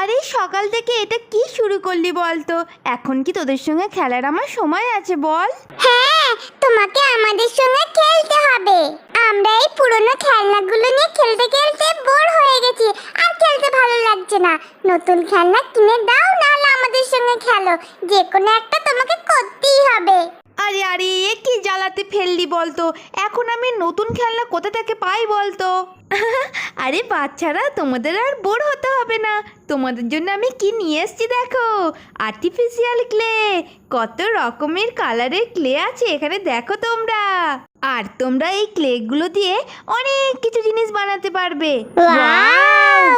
আরে, সকাল থেকে এটা কি শুরু করলি বলতো এখন কি তোদের সঙ্গে খেলার আমার সময় আছে বল? হ্যাঁ তোমাকে আমাদের সঙ্গে খেলতে হবে। আমরা এই পুরনো খেলনাগুলো নিয়ে খেলতে খেলতে বোর হয়ে গেছি। আর খেলতে ভালো লাগছে না। নতুন খেলনা কিনে দাও, নাহলে আমাদের সঙ্গে খেলো। যে কোনো একটা তোমাকে করতেই হবে। আরে আরে, এ কি জ্বালাতে ফেললি বলতো? এখন আমি নতুন খেলনা কোথা থেকে পাই বলতো? আরে, বাচ্চারা, তোমাদের আর বোর হতে হবে না। তোমাদের জন্য আমি কি নিয়ে এসছি দেখো? আর্টিফিশিয়াল ক্লে কত রকমের কালারের ক্লে আছে এখানে দেখো তোমরা। আর তোমরা এই ক্লেগুলো দিয়ে অনেক কিছু জিনিস বানাতে পারবে।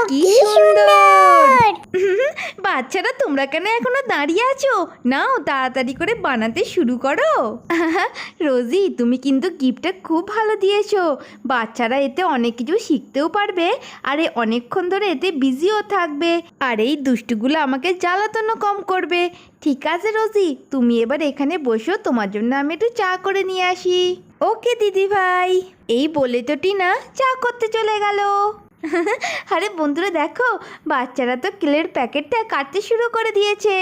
কি সুন্দর! বাচ্চারা তোমরা কেন এখনও দাঁড়িয়ে আছো? নাও তাড়াতাড়ি করে বানাতে শুরু করো। রোজি তুমি কিন্তু গিফটটা খুব ভালো দিয়েছ। বাচ্চারা এতে অনেক কিছু শিখতেও পারবে আর এ অনেকক্ষণ ধরে এতে বিজিও থাকবে আর এই দুষ্টুগুলো আমাকে জ্বালাতনও কম করবে। ঠিক আছে রোজি তুমি এবার এখানে বসো তোমার জন্য আমি একটু চা করে নিয়ে আসি। ওকে দিদি ভাই এই বলে তো টিনা চা করতে চলে গেল। আরে বন্ধুরা দেখো, বাচ্চারা তো কিলের প্যাকেটটা কাটতে শুরু করে দিয়েছে।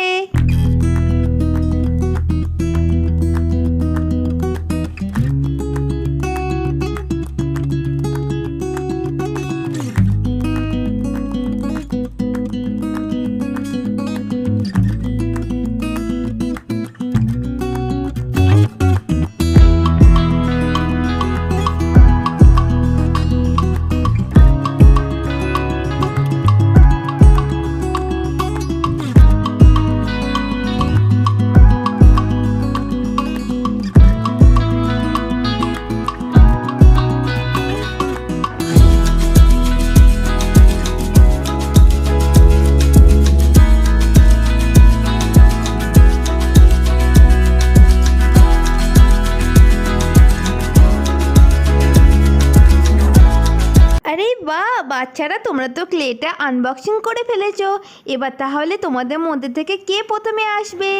বাচ্চারা তোমরা তো ক্লেটা আনবক্সিং করে ফেলেছো। এবার তাহলে তোমাদের মধ্যে থেকে কে প্রথমে আসবে?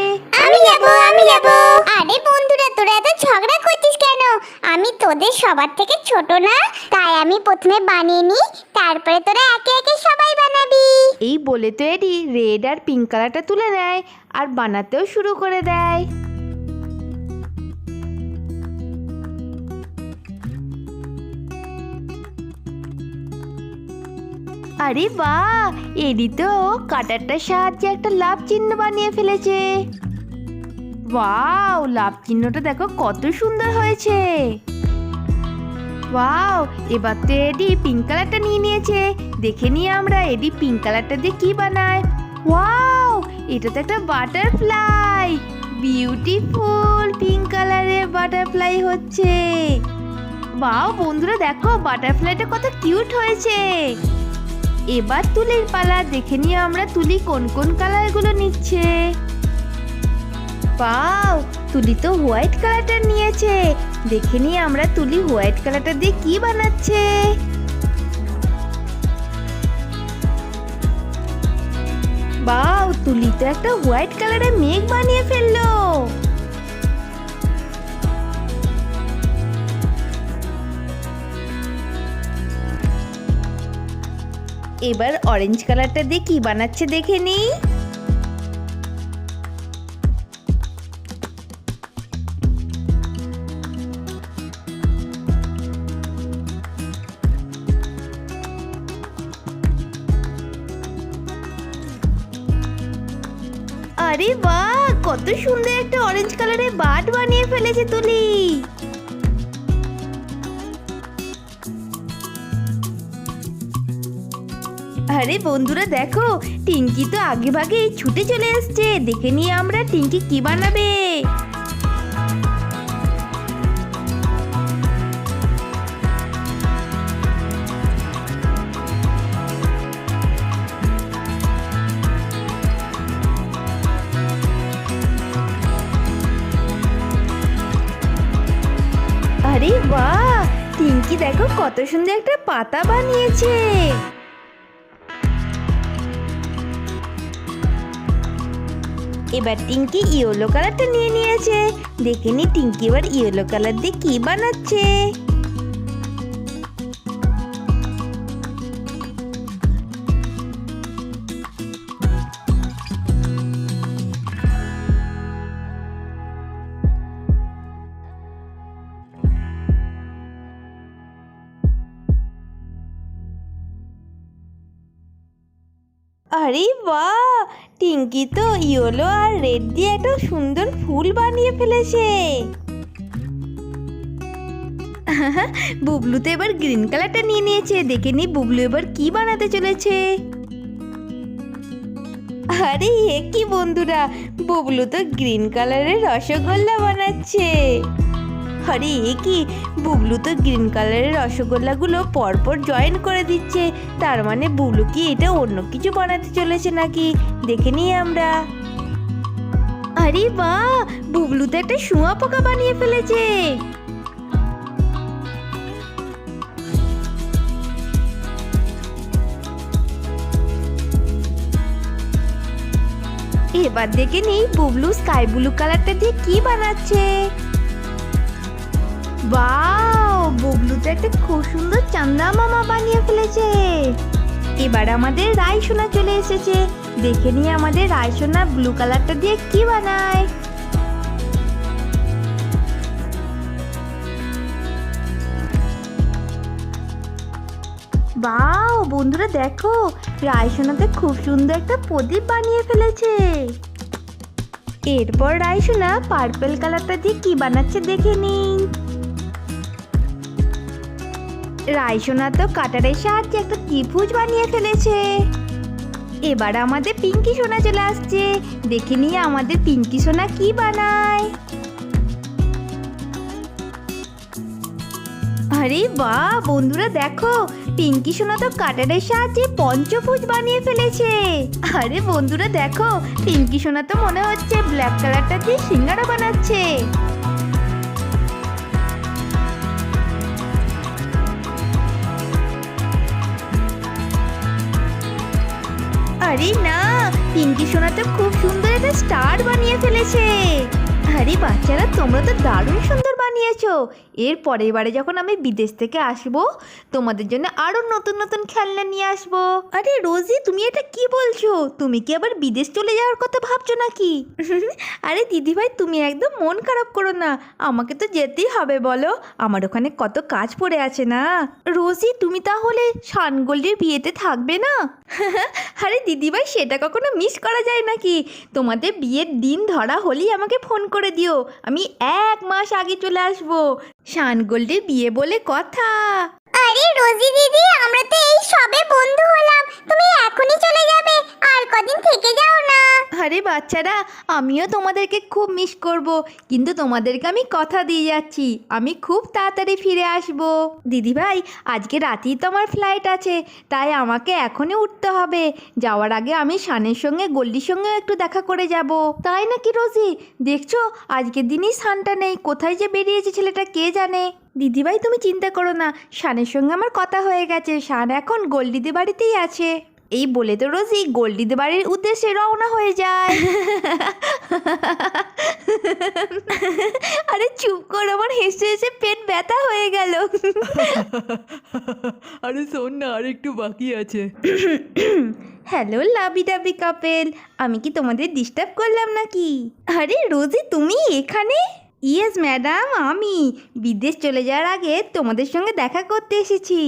আমি যাব আমি যাব আরে বন্ধুরা তোরা এত ঝগড়া করছিস কেন? আমি তোদের সবার থেকে ছোট না তাই আমি প্রথমে বানিয়ে নিই তারপরে তোরা একে একে সবাই বানাবি। এই বলে তো এডি রেড আর পিঙ্ক কালারটা তুলে নেয় আর বানাতেও শুরু করে দেয়। আরে বাহ এডি তো কাটারটার সাহায্যে একটা লাভ চিহ্ন বানিয়ে ফেলেছে। ওয়াও, লাভ চিহ্নটা দেখো কত সুন্দর হয়েছে। ওয়াও, এবার তো এডি পিঙ্ক কালারটা নিয়ে নিয়েছে। দেখে নিয়ে আমরা এডি পিঙ্ক কালারটা দিয়ে কি বানায়। ওয়াও, এটা তো একটা বাটারফ্লাই। বিউটিফুল পিঙ্ক কালারের বাটারফ্লাই হচ্ছে। বাও বন্ধুরা দেখো, বাটারফ্লাইটা কত কিউট হয়েছে। এবার তুলির পালা দেখে নিয়ে আমরা তুলি কোন কোন কালারগুলো নিচ্ছে। পাও তুলি তো হোয়াইট কালারটা নিয়েছে। দেখে নিয়ে আমরা তুলি হোয়াইট কালারটা দিয়ে কি বানাচ্ছে। বাও তুলি তো একটা হোয়াইট কালারের মেঘ বানিয়ে ফেলল। এবার অরেঞ্জ কালারটা দিয়ে কি বানাচ্ছে দেখে নিই। আরে বাহ, কত সুন্দর একটা অরেঞ্জ কালারের বাট বানিয়ে ফেলেছে তুলি। আরে বন্ধুরা দেখো, টিঙ্কি তো আগে ভাগে ছুটে চলে এসছে। দেখে নিয়ে আমরা টিঙ্কি কি বানাবে? আরে বাহ! টিঙ্কি দেখো কত সুন্দর একটা পাতা বানিয়েছে। এবার টিঙ্কি ইয়েলো কালারটা নিয়ে নিয়েছে। দেখে নি টিঙ্কি এবার ইয়েলো কালার দিয়ে কি বানাচ্ছে। আরে বাহ! টিঙ্কি তো ইয়েলো আর রেড দিয়ে একটা সুন্দর ফুল বানিয়ে ফেলেছে। বুবলু তো এবার গ্রিন কালারটা নিয়ে নিয়েছে। দেখে নি বুবলু এবার কি বানাতে চলেছে। আরে এ কি বন্ধুরা! বুবলু তো গ্রিন কালারের রসগোল্লা বানাচ্ছে। আরে এ কি বুবলু তো গ্রিন কালারের রসগোল্লাগুলো পরপর জয়েন করে দিচ্ছে। তার মানে বুবলু কি এটা অন্য কিছু বানাতে চলেছে নাকি? দেখে নিই আমরা। আরে বা বুবলু তো একটা শুঁয়া পোকা বানিয়ে ফেলেছে। এবার দেখে নেই বুবলু স্কাই ব্লু কালারটা দিয়ে কি বানাচ্ছে। বাও বুবলু তো একটা খুব সুন্দর চান্দা মামা বানিয়ে ফেলেছে। এবার আমাদের রায়সোনা চলে এসেছে। দেখে নিয়ে আমাদের রায়সোনা ব্লু কালারটা দিয়ে কি বানায়। বাও বন্ধুরা দেখো রায়সোনাতে খুব সুন্দর একটা প্রদীপ বানিয়ে ফেলেছে। এরপর রাইসোনা পার্পল কালারটা দিয়ে কি বানাচ্ছে দেখে নিন। রাইসোনা তো কাটারের সাহায্যে একটা ত্রিভুজ বানিয়ে ফেলেছে। এবার আমাদের পিঙ্কি সোনা চলে আসছে। দেখে নিয়ে আমাদের পিঙ্কি সোনা কি বানায়। আরে বাহ, বন্ধুরা দেখো, পিঙ্কি সোনা তো কাটারের সাহায্যে পঞ্চভুজ বানিয়ে ফেলেছে। আরে বন্ধুরা দেখো, পিঙ্কি সোনা তো মনে হচ্ছে ব্ল্যাক কালারটা দিয়ে সিঙ্গারা বানাচ্ছে। আরে না। পিঙ্কি সোনা তো খুব সুন্দর একটা স্টার বানিয়ে ফেলেছে। আরে বাচ্চারা তোমরা তো দারুণ সুন্দর বানিয়েছো। এর পরের বারে যখন আমি বিদেশ থেকে আসব তোমাদের জন্য আরও নতুন নতুন খেলনা নিয়ে আসব। আরে রোজি তুমি এটা কি বলছো? তুমি কি আবার বিদেশ চলে যাওয়ার কথা ভাবছ নাকি? আরে দিদিভাই তুমি একদম মন খারাপ করো না। আমাকে তো যেতেই হবে বলো। আমার ওখানে কত কাজ পড়ে আছে না। রোজি তুমি তাহলে শানগোল্ডির বিয়েতে থাকবে না? আরে দিদিভাই সেটা কখনো মিস করা যায় নাকি? তোমাদের বিয়ের দিন ধরা হলেই আমাকে ফোন করে। দিও। আমি এক মাস আগে চলে আসব। শান শানগোল্ডের বিয়ে বলে কথা। আরে রোজি দিদি, আমরা তো এই সবে বন্ধু হলাম। তুমি এখনই চলে যাবে আর কদিন থেকে যাও না আরে বাচ্চারা, আমিও তোমাদেরকে খুব মিস করব। কিন্তু তোমাদেরকে আমি কথা দিয়ে যাচ্ছি। আমি খুব তাড়াতাড়ি ফিরে আসব। দিদিভাই, আজকে রাতেই তো আমার ফ্লাইট আছে। তাই আমাকে এখনই উঠতে হবে। যাওয়ার আগে আমি শানের সঙ্গে গোল্ডির সঙ্গেও একটু দেখা করে যাব। তাই নাকি রোজি? দেখছ, আজকের দিনই শানটা নেই। কোথায় যে বেরিয়েছে ছেলেটা কে জানে? দিদিভাই, তুমি চিন্তা করো না। শানের সঙ্গে আমার কথা হয়ে গেছে। শান এখন গোল্ডিদের বাড়িতেই আছে। এই বলে তো রোজি গোল্ডিদের বাড়ির উদ্দেশ্যে রওনা হয়ে যায়। আরে চুপ কর আমার হেসে হেসে পেট ব্যথা হয়ে গেল। আরে শোন না আর একটু বাকি আছে। হ্যালো লাভি ডাবি কাপেল আমি কি তোমাদের ডিস্টার্ব করলাম নাকি? আরে রোজি তুমি এখানে? ইয়েস ম্যাডাম আমি। বিদেশ চলে যাওয়ার আগে তোমাদের সঙ্গে দেখা করতে এসেছি।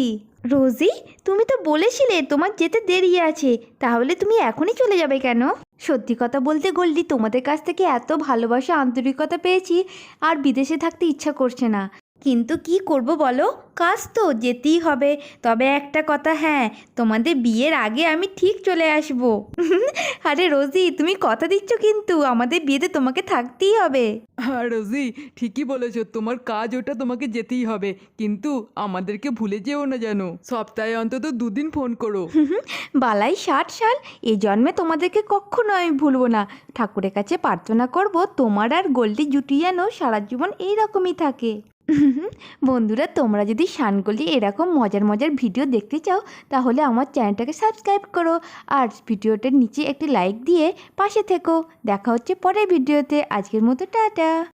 রোজি, তুমি তো বলেছিলে তোমার যেতে দেরি আছে, তাহলে তুমি এখনই চলে যাবে কেন? সত্যি কথা বলতে গোল্ডি, তোমাদের কাছ থেকে এত ভালোবাসা, আন্তরিকতা পেয়েছি, আর বিদেশে থাকতে ইচ্ছা করছে না। কিন্তু কি করব বলো? কাজ তো যেতেই হবে। তবে একটা কথা হ্যাঁ তোমাদের বিয়ের আগে আমি ঠিক চলে আসব। আরে রোজি তুমি কথা দিচ্ছ কিন্তু আমাদের বিয়েতে তোমাকে থাকতেই হবে। হ্যাঁ রোজি ঠিকই বলেছ তোমার কাজ ওটা তোমাকে যেতেই হবে। কিন্তু আমাদেরকে ভুলে যেও না যেন। সপ্তাহে অন্তত দুদিন ফোন করো। বালাই ষাট সাল এই জন্মে তোমাদেরকে কখনো আমি ভুলবো না। ঠাকুরের কাছে প্রার্থনা করব তোমার আর গোল্ডি জুটি যেন সারা জীবন এইরকমই থাকে। বন্ধুরা, তোমরা যদি শানগলি এরকম মজার মজার ভিডিও দেখতে চাও, তাহলে আমার চ্যানেলটাকে সাবস্ক্রাইব করো আর ভিডিওটার নিচে একটি লাইক দিয়ে পাশে থেকো। দেখা হচ্ছে পরের ভিডিওতে। আজকের মতো, টাটা!